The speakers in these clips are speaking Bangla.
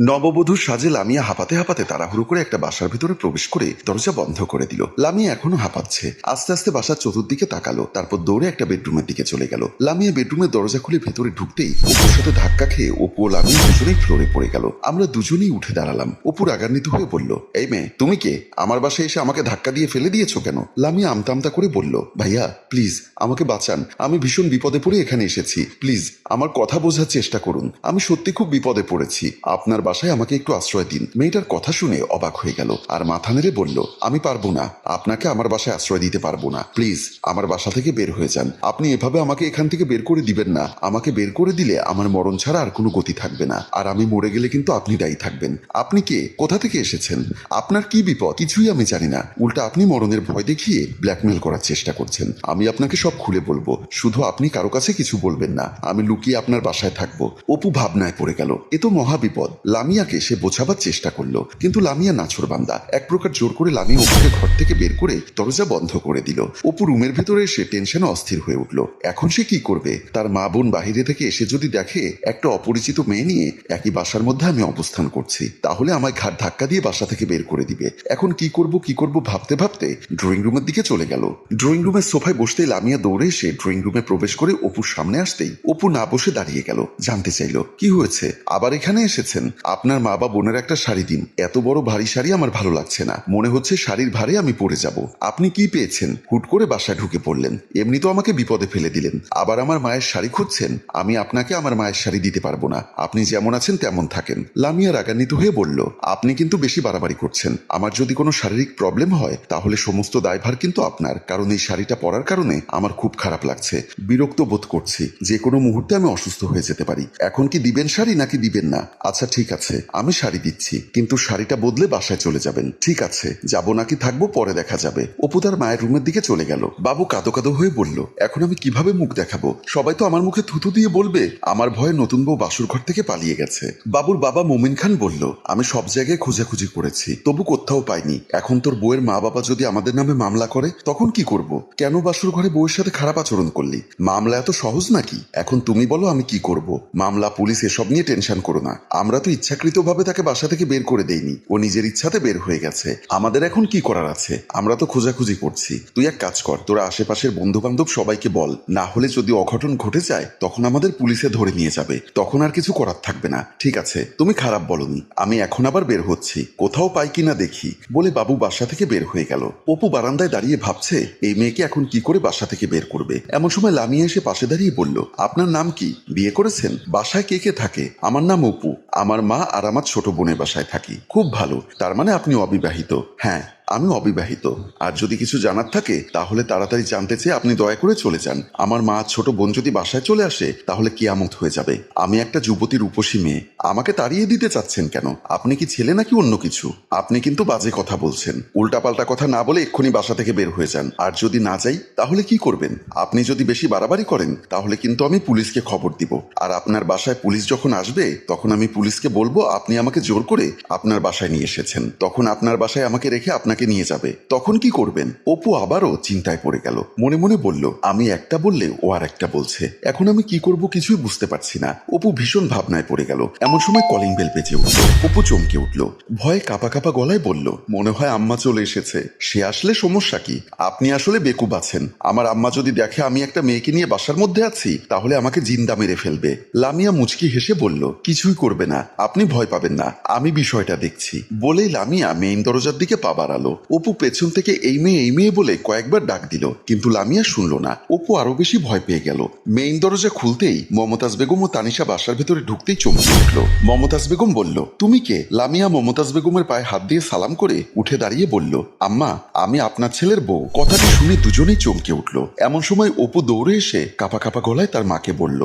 নববধূর সাজে লামিয়া হাঁপাতে হাঁপাতে তাড়াহুড়ো করে একটা বাসার ভিতরে প্রবেশ করে দরজা বন্ধ করে দিল। লামিয়া এখনও হাঁপাচ্ছে। আস্তে আস্তে বাসার চতুর্দিকে তাকালো, তারপর দৌড়ে একটা বেডরুমের দিকে চলে গেল। লামিয়া বেডরুমের দরজা খুলে ভেতরে ঢুকতেই অপুর সাথে ধাক্কা খেয়ে অপু ও লামিয়া দুজনেই ফ্লোরে পড়ে গেল। আমরা দুজনেই উঠে দাঁড়ালাম। অপু রাগান্বিত হয়ে বলল, এই মেয়ে, তুমি কে? আমার বাসায় এসে আমাকে ধাক্কা দিয়ে ফেলে দিয়েছ কেন? লামিয়া আমতা আমতা করে বলল, ভাইয়া প্লিজ আমাকে বাঁচান। আমি ভীষণ বিপদে পড়ে এখানে এসেছি। প্লিজ আমার কথা বোঝার চেষ্টা করুন। আমি সত্যি খুব বিপদে পড়েছি। আপনার বাসায় আমাকে একটু আশ্রয় দিন। মেয়েটার কথা শুনে অবাক হয়ে গেল আর মাথা নেড়ে বলল, আমি পারব না। আপনাকে আমার বাসায় আশ্রয় দিতে পারব না। প্লিজ, আমার বাসা থেকে বের হয়ে যান। আপনি এভাবে আমাকে এখান থেকে বের করে দিবেন না। আমাকে বের করে দিলে আমার মরণ ছাড়া আর কোনো গতি থাকবে না। আর আমি মরে গেলে কিন্তু আপনি দায়ী থাকবেন। আপনি কে? কোথা থেকে এসেছেন? আপনার কি বিপদ? কিছুই আমি জানি না। উল্টা আপনি মরণের ভয় দেখিয়ে ব্ল্যাকমেল করার চেষ্টা করছেন। আমি আপনাকে সব খুলে বলব। শুধু আপনি কারও কাছে কিছু বলবেন না। আমি লুকিয়ে আপনার বাসায় থাকব। অপু ভাবনায় পড়ে গেল। এ তো মহাবিপদ লামিয়াকে সে বোঝাবার চেষ্টা করল। কিন্তু লামিয়া নাছর বান্দা এক প্রকার জোর করে লামিয়া অপুকে ঘর থেকে বের করে দরজা বন্ধ করে দিল। অপু রুমের ভেতরে এসে টেনশনে অস্থির হয়ে উঠল। এখন সে কি করবে? তার মা বোন বাহিরে থেকে এসে যদি দেখে, একটা অপরিচিত মেয়ে নিয়ে একই বাসার মধ্যে আমি অবস্থান করছি, তাহলে আমায় ঘাট ধাক্কা দিয়ে বাসা থেকে বের করে দিবে। এখন কি করব কি করব ভাবতে ভাবতে ড্রয়িং রুমের দিকে চলে গেল। ড্রয়িং রুমের সোফায় বসতেই লামিয়া দৌড়ে এসে ড্রয়িং রুমে প্রবেশ করে অপুর সামনে আসতেই অপু না বসে দাঁড়িয়ে গেল। জানতে চাইল, কি হয়েছে? আবার এখানে এসেছেন? আপনার মা বা বোনের একটা শাড়ি দিন। এত বড় ভারী শাড়ি আমার ভালো লাগছে না। মনে হচ্ছে শাড়ির ভারে আমি পড়ে যাব। আপনি কি পেয়েছেন? হুট করে বাসায় ঢুকে পড়লেন। এমনি তো আমাকে বিপদে ফেলে দিলেন। আবার আমার মায়ের শাড়ি খুঁজছেন? আমি আপনাকে আমার মায়ের শাড়ি দিতে পারব না। আপনি যেমন আছেন তেমন থাকেন। লামিয়া রাগান্বিত হয়ে বলল, আপনি কিন্তু বেশি বাড়াবাড়ি করছেন। আমার যদি কোনো শারীরিক প্রবলেম হয়, তাহলে সমস্ত দায়ভার কিন্তু আপনার। কারণ এই শাড়িটা পরার কারণে আমার খুব খারাপ লাগছে। বিরক্ত বোধ করছি। যে কোনো মুহূর্তে আমি অসুস্থ হয়ে যেতে পারি। এখন কি দিবেন শাড়ি নাকি দিবেন না? আচ্ছা ঠিক আছে। আমি শাড়ি দিচ্ছি, কিন্তু শাড়িটা বদলে বাসায় চলে যাবেন। ঠিক আছে, যাব নাকি থাকব পরে দেখা যাবে। অপু তার মায়ের রুমের দিকে চলে গেল। বাবু কাদো কাদো হয়ে বলল, এখন আমি কীভাবে মুখ দেখাবো? সবাই তো আমার মুখে থুতু দিয়ে বলবে, আমার ভয়ে নতুন বউ বাসুর ঘর থেকে পালিয়ে গেছে। বাবুর বাবা মুমিন খান বলল, আমি সব জায়গায় খোঁজাখুঁজি করেছি, তবু কোথাও পাইনি। এখন তোর বউয়ের মা বাবা যদি আমাদের নামে মামলা করে, তখন কি করব? কেন বাসুর ঘরে বউয়ের সাথে খারাপ আচরণ করলি? মামলা এত সহজ নাকি? এখন তুমি বলো আমি কি করব? মামলা, পুলিশ, এসব নিয়ে টেনশন করো না। আমরা তো ইচ্ছাকৃতভাবে তাকে বাসা থেকে বের করে দেইনি। ও নিজের ইচ্ছাতে বের হয়ে গেছে। আমাদের এখন কি করার আছে? আমরা তো খোঁজাখুঁজি করছি। তুই এক কাজ কর, তোরা আশেপাশের বন্ধু বান্ধব সবাইকে বল। না হলে যদি অঘটন ঘটে যায়, তখন আমাদের পুলিশে ধরে নিয়ে যাবে। তখন আর কিছু করার থাকবে না। ঠিক আছে, তুমি খারাপ বলনি। আমি এখন আবার বের হচ্ছি। কোথাও পাই কিনা দেখি। বলে বাবু বাসা থেকে বের হয়ে গেল। অপু বারান্দায় দাঁড়িয়ে ভাবছে, এই মেয়েকে এখন কি করে বাসা থেকে বের করবে? এমন সময় লামিয়া এসে পাশে দাঁড়িয়ে বলল, আপনার নাম কি? বিয়ে করেছেন? বাসায় কে কে থাকে? আমার নাম অপু। আমার মা আর আমার ছোট বোনের বাসায় থাকি। খুব ভালো। তার মানে আপনি অবিবাহিত। হ্যাঁ। আমি অবিবাহিত। আর যদি কিছু জানার থাকে, তাহলে তাড়াতাড়ি জানতে চেয়ে আপনি দয়া করে চলে যান। আমার মা ছোট বোন যদি বাসায় চলে আসে, তাহলে কিয়ামত হয়ে যাবে। আমি একটা যুবতীর উপসী মেয়ে। আমাকে তাড়িয়ে দিতে চাচ্ছেন কেন? আপনি কি ছেলে নাকি অন্য কিছু? আপনি কিন্তু বাজে কথা বলছেন। উল্টাপাল্টা কথা না বলে এক্ষুনি বাসা থেকে বের হয়ে যান। আর যদি না যাই, তাহলে কি করবেন? আপনি যদি বেশি বাড়াবাড়ি করেন, তাহলে কিন্তু আমি পুলিশকে খবর দিব। আর আপনার বাসায় পুলিশ যখন আসবে, তখন আমি পুলিশকে বলব, আপনি আমাকে জোর করে আপনার বাসায় নিয়ে এসেছেন। তখন আপনার বাসায় আমাকে রেখে আপনাকে নিয়ে যাবে। তখন কি করবেন? অপু আবারও চিন্তায় পড়ে গেল। মনে মনে বলল, আমি একটা বললে ও আর একটা বলছে। এখন আমি কি করব কিছুই বুঝতে পারছি না। অপু ভীষণ ভাবনায় পড়ে গেল। এমন সময় কলিং বেল বেজে উঠল। অপু চমকে উঠল। ভয়ে কাপা কাপা গলায় বলল, মনে হয় আম্মা চলে এসেছে। সে আসলে সমস্যা কি? আপনি আসলে বেকুব আছেন। আমার আম্মা যদি দেখে আমি একটা মেয়েকে নিয়ে বাসার মধ্যে আছি, তাহলে আমাকে জিন্দা মেরে ফেলবে। লামিয়া মুচকি হেসে বলল, কিছুই করবে না। আপনি ভয় পাবেন না। আমি বিষয়টা দেখছি। বলেই লামিয়া মেইন দরজার দিকে পা বাড়ালো। অপু পেছন থেকে এই মেয়ে এই মেয়ে বলে কয়েকবার ডাক দিল, কিন্তু লামিয়া শুনল না। অপু আরও বেশি ভয় পেয়ে গেল। মেইন দরজা খুলতেই মমতাজ বেগম ও তানিশা বাসার ভেতরে ঢুকতেই চমকে উঠল। মমতাজ বেগম বলল, তুমি কে? লামিয়া মমতাজ বেগমের পায়ে হাত দিয়ে সালাম করে উঠে দাঁড়িয়ে বলল, আম্মা, আমি আপনার ছেলের বউ। কথাটি শুনে দুজনেই চমকে উঠল। এমন সময় অপু দৌড়ে এসে কাপা কাপা গলায় তার মাকে বলল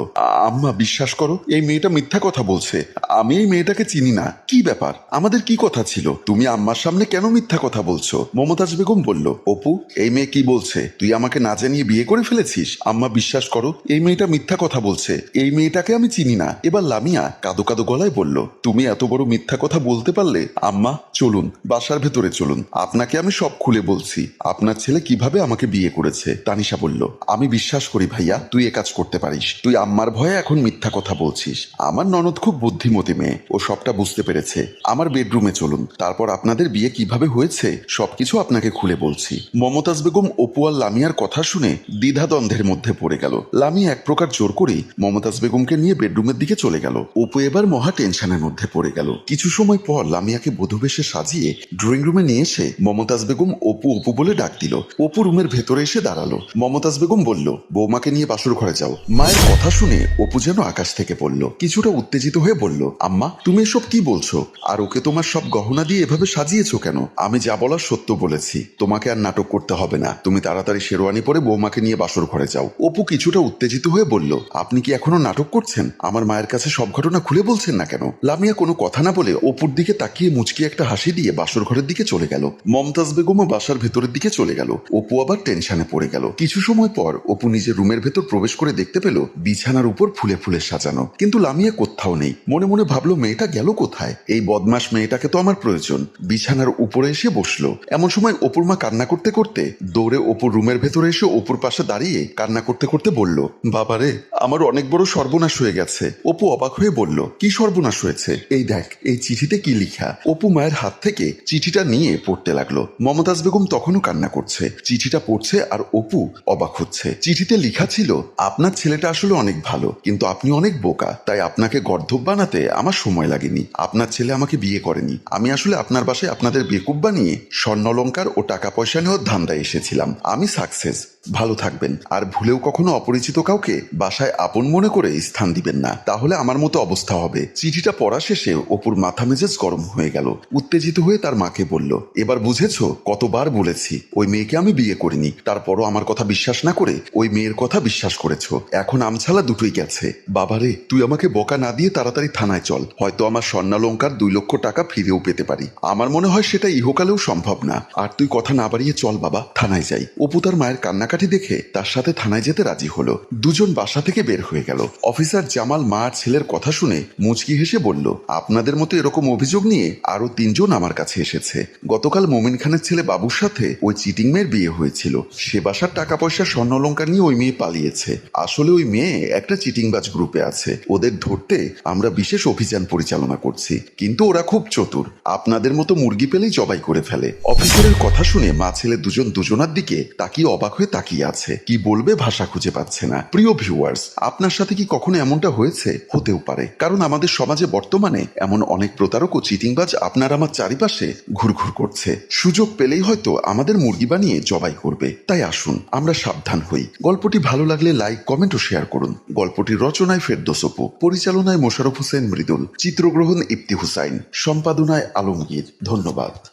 আম্মা, বিশ্বাস করো, এই মেয়েটা মিথ্যা কথা বলছে। আমি এই মেয়েটাকে চিনি না। কি ব্যাপার? আমাদের কি কথা ছিল? তুমি আম্মার সামনে কেন মিথ্যা কথা বলছো? মমতাজ বেগম বলল, অপু, এই মেয়ে কি বলছে? তুই আমাকে না জানিয়ে বিয়ে করে ফেলেছিস? আম্মা, বিশ্বাস করো, এই মেয়েটা মিথ্যা কথা বলছে। এই মেয়েটাকে আমি চিনি না। এবার লামিয়া কাদো কাদো গলায় বলল, তুমি এত বড় মিথ্যা কথা বলতে পারলে, আম্মা, চলুন, বাসার ভেতরে চলুন। আপনাকে আমি সব খুলে বলছি। আপনার ছেলে কীভাবে আমাকে বিয়ে করেছে? তানিশা বলল, আমি বিশ্বাস করি ভাইয়া, তুই এ কাজ করতে পারিস। তুই আম্মার ভয়ে এখন মিথ্যা কথা বলছিস। আমার ননদ খুব বুদ্ধিমতী মেয়ে, ও সবটা বুঝতে পেরেছে। আমার বেডরুমে চলুন। তারপর আপনাদের বিয়ে কীভাবে হয়েছে? সবকিছু আপনাকে খুলে বলছি। মমতাজ বেগম, অপু আর লামিয়ার কথা শুনে দ্বিধাদ্বন্দ্বের মধ্যে পড়ে গেল। লামিয়া এক প্রকার জোর করেই মমতাজ বেগমকে নিয়ে বেডরুমের দিকে চলে গেল। অপু এবার মহা টেনশনের মধ্যে পড়ে গেল। কিছু সময় পর লামিয়াকে বধুবেশে সাজিয়ে ড্রয়িং রুমে নিয়ে এসে মমতাজ বেগম অপু অপু বলে ডাক দিল। অপু রুমের ভেতরে এসে দাঁড়াল। মমতাজ বেগম বলল, বৌমাকে নিয়ে বাসর ঘরে যাও। মায়ের কথা শুনে অপু যেন আকাশ থেকে পড়ল। কিছুটা উত্তেজিত হয়ে বলল, আম্মা, তুমি এসব কি বলছো? আর ওকে তোমার সব গহনা দিয়ে এভাবে সাজিয়েছো কেন? আমি যা বলার সত্য বলেছি। তোমাকে আর নাটক করতে হবে না। তুমি তাড়াতাড়ি শেরওয়ানি পরে বৌমাকে নিয়ে বাসর ঘরে যাও। অপু কিছুটা উত্তেজিত হয়ে বলল, আপনি কি এখনও নাটক করছেন? আমার মায়ের কাছে সব ঘটনা খুলে বলছেন না কেন? লামিয়া কোনো কথা না বলে অপুর দিকে তাকিয়ে মুচকি একটা হাসি দিয়ে বাসর ঘরের দিকে চলে গেল। মমতাজ বেগমও বাসার ভেতরের দিকে চলে গেল। অপু আবার টেনশনে পড়ে গেল। কিছু সময় পর অপু নিজের রুমের ভেতর প্রবেশ করে দেখতে পেল বিছানার উপর ফুলে ফুলে সাজানো। কিন্তু লামিয়া কোথাও নেই। মনে মনে ভাবলো, মেয়েটা গেল কোথায়? এই বদমাস মেয়েটাকে তো আমার প্রয়োজন। বিছানার উপরে এসে বসল। এমন সময় অপুর মা কান্না করতে করতে দৌড়ে অপুর রুমের ভেতরে এসে অপুর পাশে দাঁড়িয়ে কান্না করতে করতে বলল, বাবারে, আমার অনেক বড় সর্বনাশ হয়ে গেছে। অপু অবাক হয়ে বলল, কি সর্বনাশ হয়েছে? এই দেখ, এই চিঠিতে কি লিখা? অপু মায়ের হাত থেকে চিঠিটা নিয়ে পড়তে লাগল। মমতাজ বেগম তখনও কান্না করছে। চিঠিটা পড়ছে আর অপু অবাক হচ্ছে। চিঠিতে লেখা ছিল, আপনার ছেলেটা আসলে অনেক ভালো, কিন্তু আপনি অনেক বোকা, তাই আপনাকে গর্ধব বানাতে আমার সময় লাগেনি। আপনার ছেলে আমাকে বিয়ে করেনি। আমি আসলে আপনার বাসায় আপনাদের বেকুব বানিয়ে স্বর্ণলঙ্কার ও টাকা পয়সা নিয়েও ধান্দায় এসেছিলাম। আমি সাকসেস ভালো থাকবেন। আর ভুলেও কখনো অপরিচিত কাউকে বাসায় আপন মনে করে স্থান দিবেন না। তাহলে আমার মতো অবস্থা হবে। চিঠিটা পড়া শেষে অপুর মাথা মেজাজ গরম হয়ে গেল। উত্তেজিত হয়ে তার মাকে বলল, এবার বুঝেছ? কতবার বলেছি, ওই মেয়েকে আমি বিয়ে করিনি। তারপরও আমার কথা বিশ্বাস না করে ওই মেয়ের কথা বিশ্বাস করেছ। এখন আমছালা দুটোই গেছে। বাবারে, তুই আমাকে বকা না দিয়ে তাড়াতাড়ি থানায় চল। হয়তো আমার স্বর্ণালঙ্কার দুই লক্ষ টাকা ফিরেও পেতে পারি। আমার মনে হয় সেটা ইহকালেও সম্ভব না। আর তুই কথা না বাড়িয়ে চল বাবা, থানায় যাই। অপু তার মায়ের কান্নাকাটি দেখে তার সাথে থানায় যেতে রাজি হলো। দুজন বাসা থেকে বের হয়ে গেল। অফিসার জামাল মা আর ছেলের কথা শুনে মুচকি হেসে বলল, আপনাদের মতো এরকম অভিযোগ নিয়ে আরও তিনজন আমার কাছে এসেছে। গতকাল মোমিন খানের ছেলে বাবুর সাথে ওই চিটিং মেয়ের বিয়ে হয়েছিল। সে বাসার টাকা পয়সা স্বর্ণ অলঙ্কার নিয়ে ওই মেয়ে পালিয়েছে। আসলে ওই মেয়ে একটা চিটিংবাজ গ্রুপে আছে। ওদের ধরতে আমরা বিশেষ অভিযান পরিচালনা করছি। কিন্তু ওরা খুব চতুর। আপনাদের মতো মুরগি পেলেই জবাই করে ফেলে। অফিসারের কথা শুনে মা ছেলে দুজন দুজনার দিকে তাকিয়ে অবাক হয়ে তাকিয়ে আছে। কি বলবে ভাষা খুঁজে পাচ্ছে না। প্রিয় ভিউয়ার্স আপনার সাথে কি কখনো এমনটা হয়েছে? হতেও পারে। কারণ আমাদের সমাজে বর্তমানে এমন অনেক প্রতারক ও চিটিংবাজ আপনার আমার চারিপাশে ঘুরঘুর করছে। সুযোগ পেলেই হয়তো আমাদের মুরগি বানিয়ে জবাই করবে। তাই আসুন, আমরা সাবধান হই। গল্পটি ভালো লাগলে লাইক কমেন্ট ও শেয়ার করুন। গল্পটির রচনায় ফেরদোসপু পরিচালনায় মোশারফ হোসেন মৃদুল, চিত্রগ্রহণ ইফতি হুসাইন, সম্পাদনায় আলমগীর। ধন্যবাদ।